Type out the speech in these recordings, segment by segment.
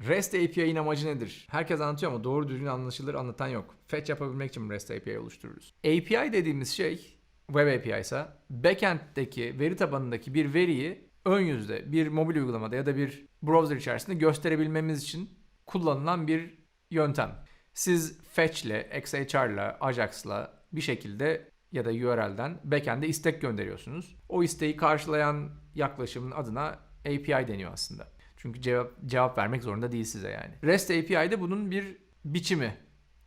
REST API'nin amacı nedir? Herkes anlatıyor ama doğru düzgün anlaşılır anlatan yok. Fetch yapabilmek için REST API oluştururuz. API dediğimiz şey web API ise backend'deki veri tabanındaki bir veriyi ön yüzde bir mobil uygulamada ya da bir browser içerisinde gösterebilmemiz için kullanılan bir yöntem. Siz Fetch ile, XHR ile, Ajax'la bir şekilde ya da URL'den backend'e istek gönderiyorsunuz. O isteği karşılayan yaklaşımın adına API deniyor aslında. Çünkü cevap, cevap vermek zorunda değil size yani. REST API de bunun bir biçimi.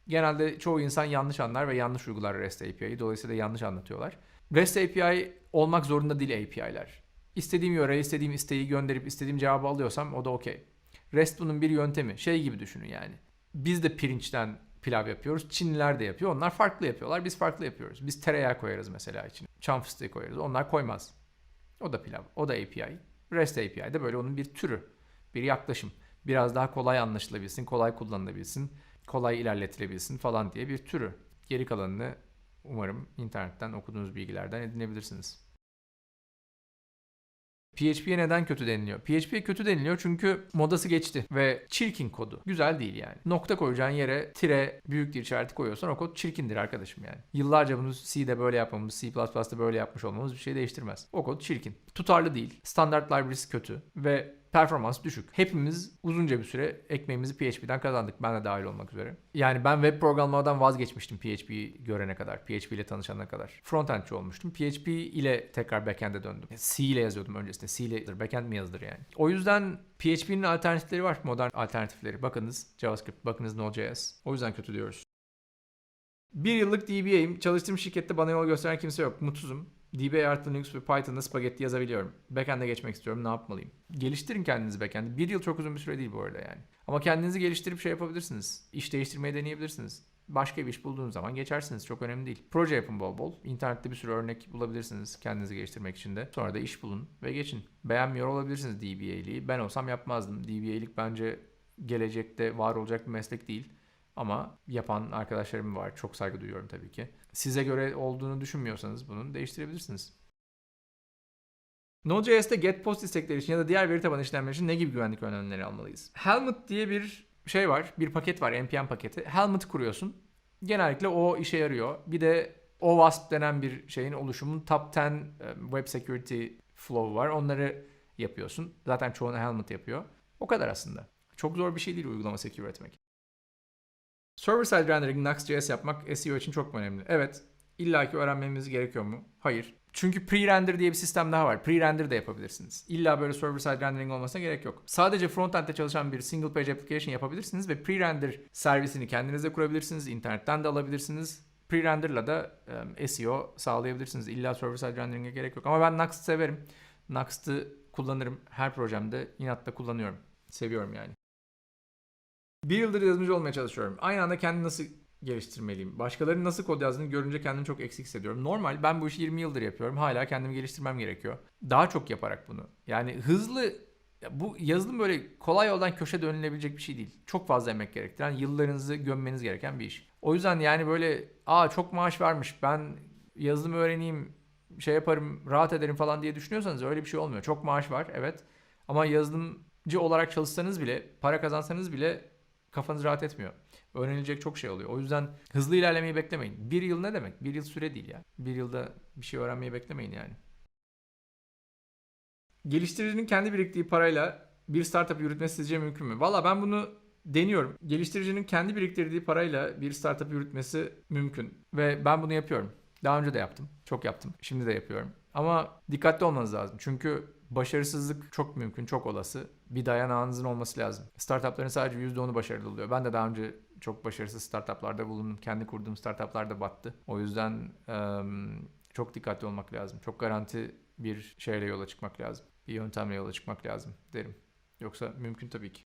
Genelde çoğu insan yanlış anlar ve yanlış uygular REST API'yi. Dolayısıyla yanlış anlatıyorlar. REST API olmak zorunda değil API'ler. İstediğim yöre, istediğim isteği gönderip istediğim cevabı alıyorsam o da okey. REST bunun bir yöntemi. Şey gibi düşünün yani. Biz de pirinçten pilav yapıyoruz. Çinliler de yapıyor. Onlar farklı yapıyorlar. Biz farklı yapıyoruz. Biz tereyağı koyarız mesela içine. Çam fıstığı koyarız. Onlar koymaz. O da pilav. O da API. REST API de böyle onun bir türü. Bir yaklaşım. Biraz daha kolay anlaşılabilsin, kolay kullanılabilsin, kolay ilerletilebilsin falan diye bir türü. Geri kalanını umarım internetten okuduğunuz bilgilerden edinebilirsiniz. PHP'ye neden kötü deniliyor? PHP'ye kötü deniliyor çünkü modası geçti ve çirkin kodu. Güzel değil yani. Nokta koyacağın yere tire büyük bir işareti koyuyorsan o kod çirkindir arkadaşım yani. Yıllarca bunu C'de böyle yapmamız, C++'da böyle yapmış olmamız bir şey değiştirmez. O kod çirkin. Tutarlı değil. Standart library'si kötü ve performans düşük. Hepimiz uzunca bir süre ekmeğimizi PHP'den kazandık. Ben de dahil olmak üzere. Yani ben web programlamadan vazgeçmiştim PHP'yi görene kadar. PHP ile tanışana kadar. Frontendçi olmuştum. PHP ile tekrar backend'e döndüm. C ile yazıyordum öncesinde. C ile yazılır. Backend mi yazılır yani? O yüzden PHP'nin alternatifleri var. Modern alternatifleri. Bakınız JavaScript, bakınız Node.js. O yüzden kötü diyoruz. Bir yıllık DBA'yim. Çalıştığım şirkette bana yol gösteren kimse yok. Mutsuzum. DBA artı Linux ve Python'da spagetti yazabiliyorum. Backend'e geçmek istiyorum. Ne yapmalıyım? Geliştirin kendinizi backend'e. Bir yıl çok uzun bir süre değil bu arada yani. Ama kendinizi geliştirip şey yapabilirsiniz. İş değiştirmeyi deneyebilirsiniz. Başka bir iş bulduğunuz zaman geçersiniz. Çok önemli değil. Proje yapın bol bol. İnternette bir sürü örnek bulabilirsiniz kendinizi geliştirmek için de. Sonra da iş bulun ve geçin. Beğenmiyor olabilirsiniz DBA'liği. Ben olsam yapmazdım. DBA'lik bence gelecekte var olacak bir meslek değil. Ama yapan arkadaşlarım var. Çok saygı duyuyorum tabii ki. Size göre olduğunu düşünmüyorsanız bunu değiştirebilirsiniz. Node.js'te get post istekleri için ya da diğer veri tabanı işlemleri için ne gibi güvenlik önlemleri almalıyız? Helmet diye bir şey var. Bir paket var. npm paketi. Helmet kuruyorsun. Genellikle o işe yarıyor. Bir de OWASP denen bir şeyin oluşumun top 10 e, web security flow var. Onları yapıyorsun. Zaten çoğunu Helmet yapıyor. O kadar aslında. Çok zor bir şey değil uygulama secure üretmek. Server side rendering Nuxt.js yapmak SEO için çok önemli? Evet. İlla ki öğrenmemiz gerekiyor mu? Hayır. Çünkü pre-render diye bir sistem daha var. Pre-render de yapabilirsiniz. İlla böyle server side rendering olmasına gerek yok. Sadece frontend'de çalışan bir single page application yapabilirsiniz ve pre-render servisini kendinize kurabilirsiniz. İnternetten de alabilirsiniz. Pre-render'la da e, SEO sağlayabilirsiniz. İlla server side rendering'e gerek yok. Ama ben Nuxt severim. Nuxt'ı kullanırım. Her projemde inatla kullanıyorum. Seviyorum yani. Bir yıldır yazılımcı olmaya çalışıyorum. Aynı anda kendimi nasıl geliştirmeliyim? Başkalarının nasıl kod yazdığını görünce kendimi çok eksik hissediyorum. Normal ben bu işi 20 yıldır yapıyorum. Hala kendimi geliştirmem gerekiyor. Daha çok yaparak bunu. Yani hızlı bu yazılım böyle kolay yoldan köşe dönülebilecek bir şey değil. Çok fazla emek gerektiren, yıllarınızı gömmeniz gereken bir iş. O yüzden yani böyle aa çok maaş varmış ben yazılım öğreneyim şey yaparım rahat ederim falan diye düşünüyorsanız öyle bir şey olmuyor. Çok maaş var evet ama yazılımcı olarak çalışsanız bile para kazansanız bile kafanız rahat etmiyor. Öğrenilecek çok şey oluyor. O yüzden hızlı ilerlemeyi beklemeyin. Bir yıl ne demek? Bir yıl süre değil ya. Bir yılda bir şey öğrenmeyi beklemeyin yani. Geliştiricinin kendi biriktiği parayla bir startup yürütmesi sizce mümkün mü? Valla ben bunu deniyorum. Geliştiricinin kendi biriktirdiği parayla bir startup yürütmesi mümkün. Ve ben bunu yapıyorum. Daha önce de yaptım. Çok yaptım. Şimdi de yapıyorum. Ama dikkatli olmanız lazım. Çünkü başarısızlık çok mümkün, çok olası. Bir dayanağınızın olması lazım. Startupların sadece %10'u başarılı oluyor. Ben de daha önce çok başarısız startuplarda bulundum. Kendi kurduğum startuplarda battı. O yüzden çok dikkatli olmak lazım. Çok garanti bir şeyle yola çıkmak lazım. Bir yöntemle yola çıkmak lazım derim. Yoksa mümkün tabii ki.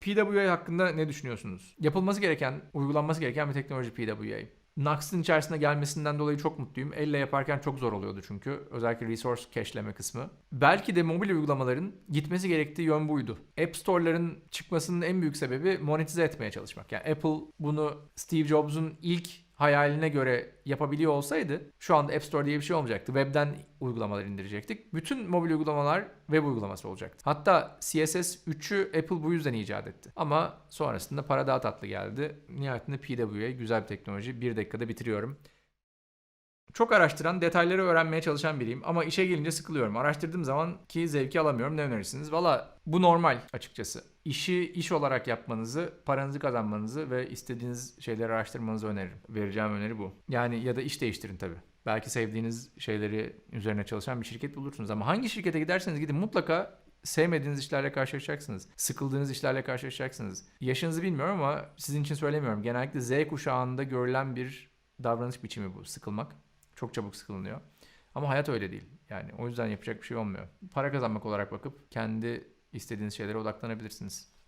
PWA hakkında ne düşünüyorsunuz? Yapılması gereken, uygulanması gereken bir teknoloji PWA. Nux'ın içerisine gelmesinden dolayı çok mutluyum. Elle yaparken çok zor oluyordu çünkü. Özellikle resource cache'leme kısmı. Belki de mobil uygulamaların gitmesi gerektiği yön buydu. App Store'ların çıkmasının en büyük sebebi monetize etmeye çalışmak. Yani Apple bunu Steve Jobs'un ilk hayaline göre yapabiliyor olsaydı şu anda App Store diye bir şey olmayacaktı. Web'den uygulamalar indirecektik. Bütün mobil uygulamalar web uygulaması olacaktı. Hatta CSS 3'ü Apple bu yüzden icat etti. Ama sonrasında para daha tatlı geldi. Nihayetinde PWA güzel bir teknoloji. Bir dakikada bitiriyorum. Çok araştıran, detayları öğrenmeye çalışan biriyim ama işe gelince sıkılıyorum. Araştırdığım zaman ki zevki alamıyorum. Ne önerirsiniz? Valla bu normal açıkçası. İşi iş olarak yapmanızı, paranızı kazanmanızı ve istediğiniz şeyleri araştırmanızı öneririm. Vereceğim öneri bu. Yani ya da iş değiştirin tabii. Belki sevdiğiniz şeyleri üzerine çalışan bir şirket bulursunuz ama hangi şirkete giderseniz gidin mutlaka sevmediğiniz işlerle karşılaşacaksınız. Sıkıldığınız işlerle karşılaşacaksınız. Yaşınızı bilmiyorum ama sizin için söylemiyorum. Genellikle Z kuşağında görülen bir davranış biçimi bu. Sıkılmak. Çok çabuk sıkılınıyor. Ama hayat öyle değil. Yani o yüzden yapacak bir şey olmuyor. Para kazanmak olarak bakıp kendi istediğiniz şeylere odaklanabilirsiniz.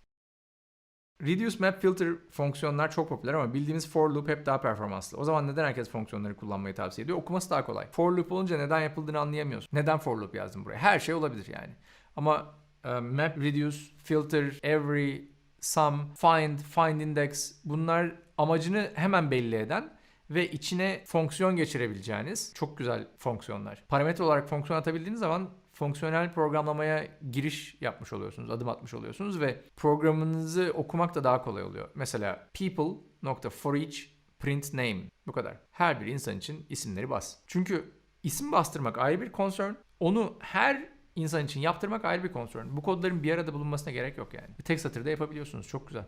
Reduce Map Filter fonksiyonlar çok popüler ama bildiğimiz for loop hep daha performanslı. O zaman neden herkes fonksiyonları kullanmayı tavsiye ediyor? Okuması daha kolay. For loop olunca neden yapıldığını anlayamıyorsun. Neden for loop yazdım buraya? Her şey olabilir yani. Ama e, map reduce, filter, every, sum, find, find index bunlar amacını hemen belli eden ve içine fonksiyon geçirebileceğiniz çok güzel fonksiyonlar. Parametre olarak fonksiyon atabildiğiniz zaman fonksiyonel programlamaya giriş yapmış oluyorsunuz, adım atmış oluyorsunuz ve programınızı okumak da daha kolay oluyor. Mesela people.forEach print name bu kadar. Her bir insan için isimleri bas. Çünkü isim bastırmak ayrı bir concern. Onu her insan için yaptırmak ayrı bir concern. Bu kodların bir arada bulunmasına gerek yok yani. Bir tek satırda yapabiliyorsunuz. Çok güzel.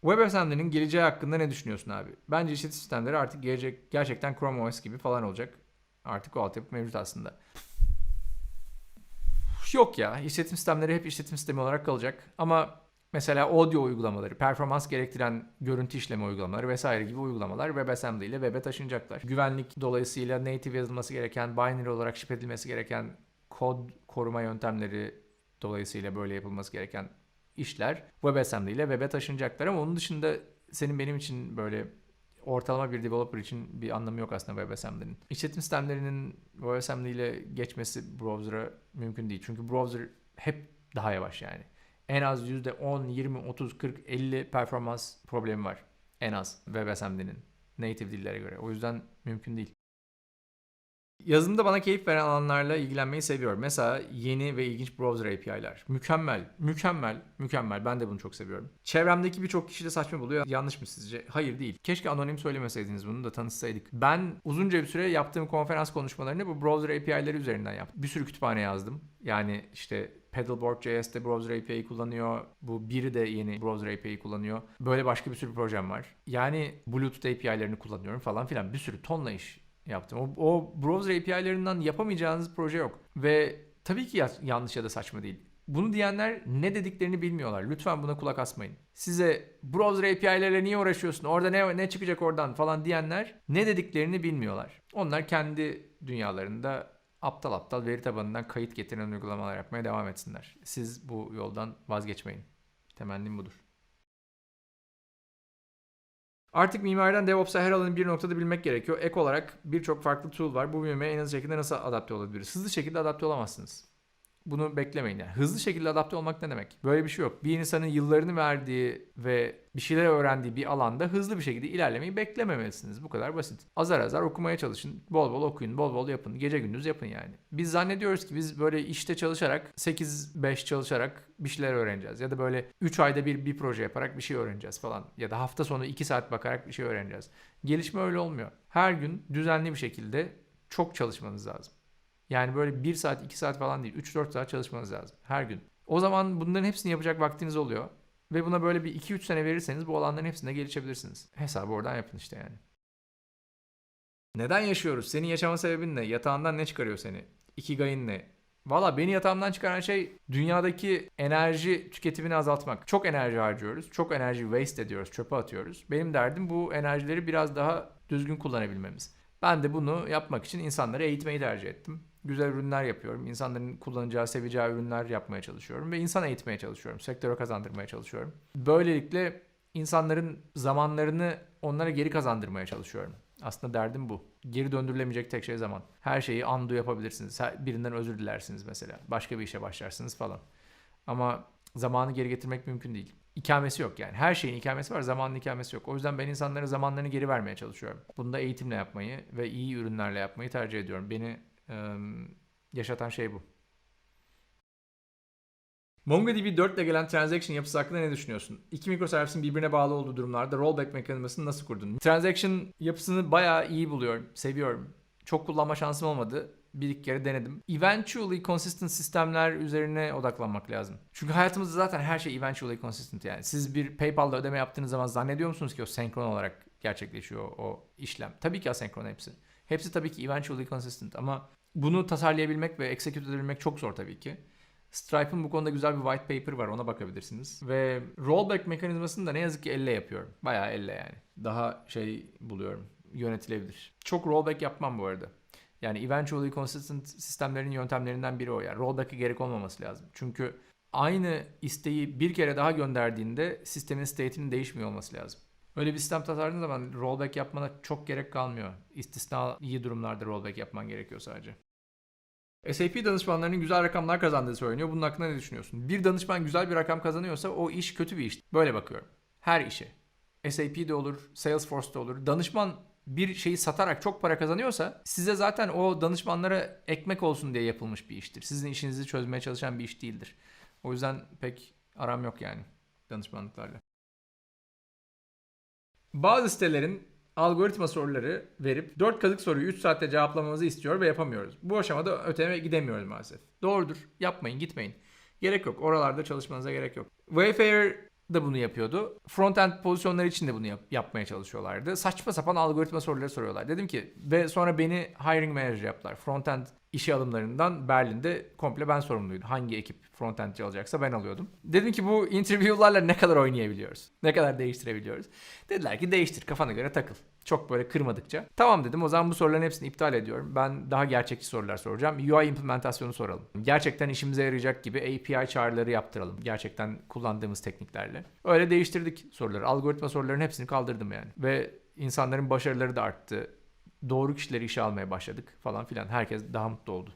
WebAssembly'nin geleceği hakkında ne düşünüyorsun abi? Bence işletim sistemleri artık gelecek gerçekten Chrome OS gibi falan olacak. Artık o altyapı mevcut aslında. Yok ya. işletim sistemleri hep işletim sistemi olarak kalacak. Ama mesela audio uygulamaları, performans gerektiren görüntü işleme uygulamaları vesaire gibi uygulamalar WebAssembly ile web'e taşınacaklar. Güvenlik dolayısıyla native yazılması gereken, binary olarak ship edilmesi gereken kod koruma yöntemleri dolayısıyla böyle yapılması gereken işler WebAssembly ile web'e taşınacaklar ama onun dışında senin benim için böyle ortalama bir developer için bir anlamı yok aslında WebAssembly'nin. İşletim sistemlerinin WebAssembly ile geçmesi browser'a mümkün değil. Çünkü browser hep daha yavaş yani. En az %10, 20, 30, 40, 50 performans problemi var. En az WebAssembly'nin native dillere göre. O yüzden mümkün değil. Yazılımda bana keyif veren alanlarla ilgilenmeyi seviyorum. Mesela yeni ve ilginç browser API'ler. Mükemmel, mükemmel, mükemmel. Ben de bunu çok seviyorum. Çevremdeki birçok kişi de saçma buluyor. Yanlış mı sizce? Hayır değil. Keşke anonim söylemeseydiniz bunu da tanışsaydık. Ben uzunca bir süre yaptığım konferans konuşmalarını bu browser API'leri üzerinden yaptım. Bir sürü kütüphane yazdım. Yani işte Paddleboard.js'te browser API kullanıyor. Bu biri de yeni browser API kullanıyor. Böyle başka bir sürü projem var. Yani Bluetooth API'lerini kullanıyorum falan filan. Bir sürü tonla iş yaptım. O, o browser API'lerinden yapamayacağınız proje yok. Ve tabii ki ya- yanlış ya da saçma değil. Bunu diyenler ne dediklerini bilmiyorlar. Lütfen buna kulak asmayın. Size browser API'lerle niye uğraşıyorsun? Orada ne, ne çıkacak oradan falan diyenler ne dediklerini bilmiyorlar. Onlar kendi dünyalarında aptal aptal veri tabanından kayıt getiren uygulamalar yapmaya devam etsinler. Siz bu yoldan vazgeçmeyin. Temennim budur. Artık mimariden DevOps'a her alanı bir noktada bilmek gerekiyor. Ek olarak birçok farklı tool var. Bu büyümeye en hızlı şekilde nasıl adapte olabiliriz? Hızlı şekilde adapte olamazsınız. Bunu beklemeyin yani. Hızlı şekilde adapte olmak ne demek? Böyle bir şey yok. Bir insanın yıllarını verdiği ve bir şeyler öğrendiği bir alanda hızlı bir şekilde ilerlemeyi beklememelisiniz. Bu kadar basit. Azar azar okumaya çalışın. Bol bol okuyun. Bol bol yapın. Gece gündüz yapın yani. Biz zannediyoruz ki biz böyle işte çalışarak 8-5 çalışarak bir şeyler öğreneceğiz. Ya da böyle 3 ayda bir bir proje yaparak bir şey öğreneceğiz falan. Ya da hafta sonu 2 saat bakarak bir şey öğreneceğiz. Gelişme öyle olmuyor. Her gün düzenli bir şekilde çok çalışmanız lazım. Yani böyle 1 saat 2 saat falan değil 3-4 saat çalışmanız lazım her gün. O zaman bunların hepsini yapacak vaktiniz oluyor. Ve buna böyle bir 2-3 sene verirseniz bu alanların hepsinde gelişebilirsiniz. Hesabı oradan yapın işte yani. Neden yaşıyoruz? Senin yaşama sebebin ne? Yatağından ne çıkarıyor seni? Ikigai'in ne? Valla beni yatağımdan çıkaran şey dünyadaki enerji tüketimini azaltmak. Çok enerji harcıyoruz. Çok enerji waste ediyoruz. Çöpe atıyoruz. Benim derdim bu enerjileri biraz daha düzgün kullanabilmemiz. Ben de bunu yapmak için insanları eğitmeyi tercih ettim. Güzel ürünler yapıyorum. İnsanların kullanacağı, seveceği ürünler yapmaya çalışıyorum ve insan eğitmeye çalışıyorum. Sektöre kazandırmaya çalışıyorum. Böylelikle insanların zamanlarını onlara geri kazandırmaya çalışıyorum. Aslında derdim bu. Geri döndürülemeyecek tek şey zaman. Her şeyi undo yapabilirsiniz. Birinden özür dilersiniz mesela. Başka bir işe başlarsınız falan. Ama zamanı geri getirmek mümkün değil. ikamesi yok yani. Her şeyin ikamesi var, zamanın ikamesi yok. O yüzden ben insanlara zamanlarını geri vermeye çalışıyorum. Bunu da eğitimle yapmayı ve iyi ürünlerle yapmayı tercih ediyorum. Beni yaşatan şey bu. MongoDB 4 ile gelen transaction yapısı hakkında ne düşünüyorsun? İki mikroservisin birbirine bağlı olduğu durumlarda rollback mekanizmasını nasıl kurdun? Transaction yapısını bayağı iyi buluyorum, seviyorum. Çok kullanma şansım olmadı. Bir iki kere denedim. Eventually consistent sistemler üzerine odaklanmak lazım. Çünkü hayatımızda zaten her şey eventually consistent yani. Siz bir PayPal'da ödeme yaptığınız zaman zannediyor musunuz ki o senkron olarak gerçekleşiyor o işlem? Tabii ki asenkron hepsi. Hepsi tabii ki eventually consistent ama bunu tasarlayabilmek ve execute edebilmek çok zor tabii ki. Stripe'ın bu konuda güzel bir white paper var ona bakabilirsiniz. Ve rollback mekanizmasını da ne yazık ki elle yapıyorum. Bayağı elle yani. Daha şey buluyorum yönetilebilir. Çok rollback yapmam bu arada. Yani eventually consistent sistemlerin yöntemlerinden biri o yani. Rollback'e gerek olmaması lazım. Çünkü aynı isteği bir kere daha gönderdiğinde sistemin state'inin değişmiyor olması lazım. Öyle bir sistem tasarladığın zaman rollback yapmana çok gerek kalmıyor. İstisna iyi durumlarda rollback yapman gerekiyor sadece. SAP danışmanlarının güzel rakamlar kazandığı söyleniyor. Bunun hakkında ne düşünüyorsun? Bir danışman güzel bir rakam kazanıyorsa o iş kötü bir iş. Böyle bakıyorum. Her işe. SAP'de olur, Salesforce'da olur. Danışman bir şeyi satarak çok para kazanıyorsa size zaten o danışmanlara ekmek olsun diye yapılmış bir iştir. Sizin işinizi çözmeye çalışan bir iş değildir. O yüzden pek aram yok yani danışmanlıklarla. Bazı sitelerin algoritma soruları verip 4 kazık soruyu 3 saatte cevaplamamızı istiyor ve yapamıyoruz. Bu aşamada öteme gidemiyoruz maalesef. Doğrudur. Yapmayın, gitmeyin. Gerek yok. Oralarda çalışmanıza gerek yok. Wayfair da bunu yapıyordu. Frontend pozisyonları için de bunu yap- yapmaya çalışıyorlardı. Saçma sapan algoritma soruları soruyorlar. Dedim ki ve sonra beni hiring manager yaptılar. Frontend işe alımlarından Berlin'de komple ben sorumluydum. Hangi ekip frontendci alacaksa ben alıyordum. Dedim ki bu interview'larla ne kadar oynayabiliyoruz? Ne kadar değiştirebiliyoruz? Dediler ki değiştir kafana göre takıl. Çok böyle kırmadıkça. Tamam dedim o zaman bu soruların hepsini iptal ediyorum. Ben daha gerçekçi sorular soracağım. UI implementasyonu soralım. Gerçekten işimize yarayacak gibi API çağrıları yaptıralım. Gerçekten kullandığımız tekniklerle. Öyle değiştirdik soruları. Algoritma sorularının hepsini kaldırdım yani. Ve insanların başarıları da arttı. Doğru kişileri işe almaya başladık falan filan. Herkes daha mutlu oldu.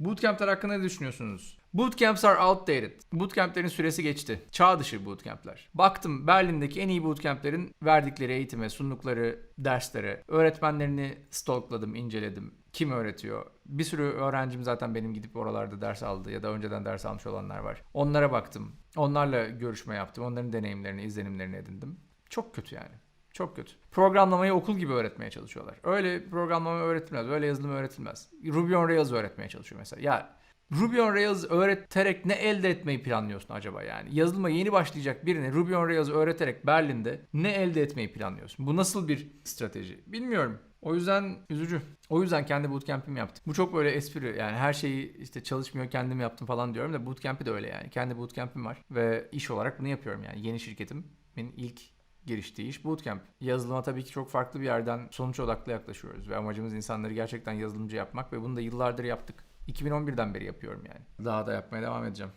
Bootcamp'ler hakkında ne düşünüyorsunuz? Bootcamps are outdated. Bootcamp'lerin süresi geçti. Çağ dışı bootcamp'ler. Baktım Berlin'deki en iyi bootcamp'lerin verdikleri eğitime, sundukları derslere, öğretmenlerini stalkladım, inceledim. Kim öğretiyor? Bir sürü öğrencim zaten benim gidip oralarda ders aldı ya da önceden ders almış olanlar var. Onlara baktım. Onlarla görüşme yaptım. Onların deneyimlerini, izlenimlerini edindim. Çok kötü yani. Çok kötü. Programlamayı okul gibi öğretmeye çalışıyorlar. Öyle programlama öğretilmez. Öyle yazılım öğretilmez. Ruby on Rails öğretmeye çalışıyor mesela. Ya Ruby on Rails öğreterek ne elde etmeyi planlıyorsun acaba yani? Yazılıma yeni başlayacak birini Ruby on Rails öğreterek Berlin'de ne elde etmeyi planlıyorsun? Bu nasıl bir strateji? Bilmiyorum. O yüzden üzücü. O yüzden kendi bootcamp'imi yaptım. Bu çok böyle espri yani her şeyi işte çalışmıyor kendim yaptım falan diyorum da bootcamp'i de öyle yani. Kendi bootcamp'im var ve iş olarak bunu yapıyorum yani. Yeni şirketimin ilk giriştiği iş bootcamp. Yazılıma tabii ki çok farklı bir yerden sonuç odaklı yaklaşıyoruz ve amacımız insanları gerçekten yazılımcı yapmak ve bunu da yıllardır yaptık. 2011'den beri yapıyorum yani. Daha da yapmaya devam edeceğim.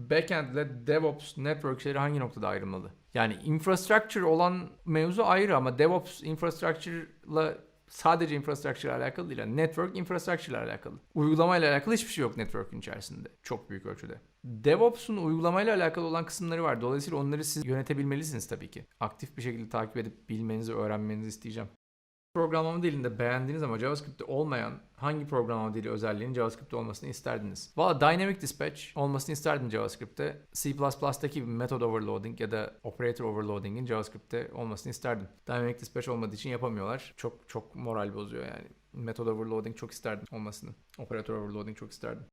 Backend ile DevOps network şeyleri hangi noktada ayrılmalı? Yani infrastructure olan mevzu ayrı ama DevOps infrastructure'la sadece infrastructure ile alakalı değil. Yani network infrastructure ile alakalı. Uygulama ile alakalı hiçbir şey yok network'ün içerisinde. Çok büyük ölçüde. DevOps'un uygulamayla alakalı olan kısımları var. Dolayısıyla onları siz yönetebilmelisiniz tabii ki. Aktif bir şekilde takip edip bilmenizi, öğrenmenizi isteyeceğim. Programlama dilinde beğendiğiniz ama JavaScript'te olmayan hangi programlama dili özelliğinin JavaScript'te olmasını isterdiniz? Valla Dynamic Dispatch olmasını isterdim JavaScript'te. C++'daki method overloading ya da operator overloading'in JavaScript'te olmasını isterdim. Dynamic Dispatch olmadığı için yapamıyorlar. Çok çok moral bozuyor yani. Method overloading çok isterdim olmasını. Operator overloading çok isterdim.